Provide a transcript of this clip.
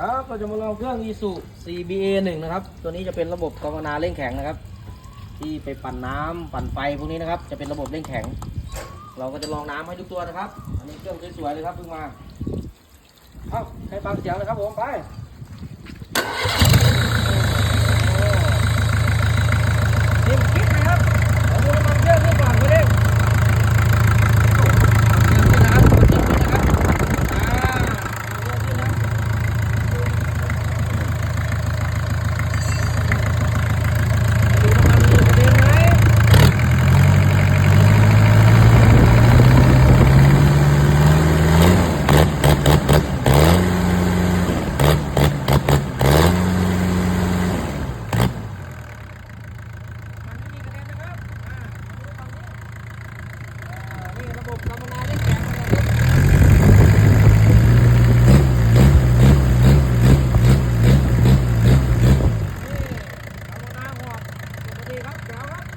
ครับเราจะมาลองเครื่อง Isu CBA 1นะครับ ตัวนี้จะเป็นระบบกองนาเร่งแข็งนะครับ ที่ไปปั่นน้ำปั่นไฟพวกนี้นะครับ จะเป็นระบบเร่งแข็ง เราก็จะลองน้ำให้ทุกตัวนะครับ อันนี้เครื่องสวยๆเลยครับเพิ่งมา เอาให้ฟังเสียงเลยครับผมไปนิ่มคิดนะครับเราดูน้ำมันเครื่องนี่ก่อนไปเลยเอาเครื่องขึ้นนะครับเอาเครื่องขึ้นนะครับอ่าเอาเครื่องขึ้นนะ ดูน้ำมันมีกระเด็นไหมมันไม่มีกระเด็นนะครับ อ่ามาดูฝั่งนี้อ่านี่ระบบกำมะนาเล่นแข็งนะครับนี่กำมะนาหอกปกติ ครับแจ๋วครับ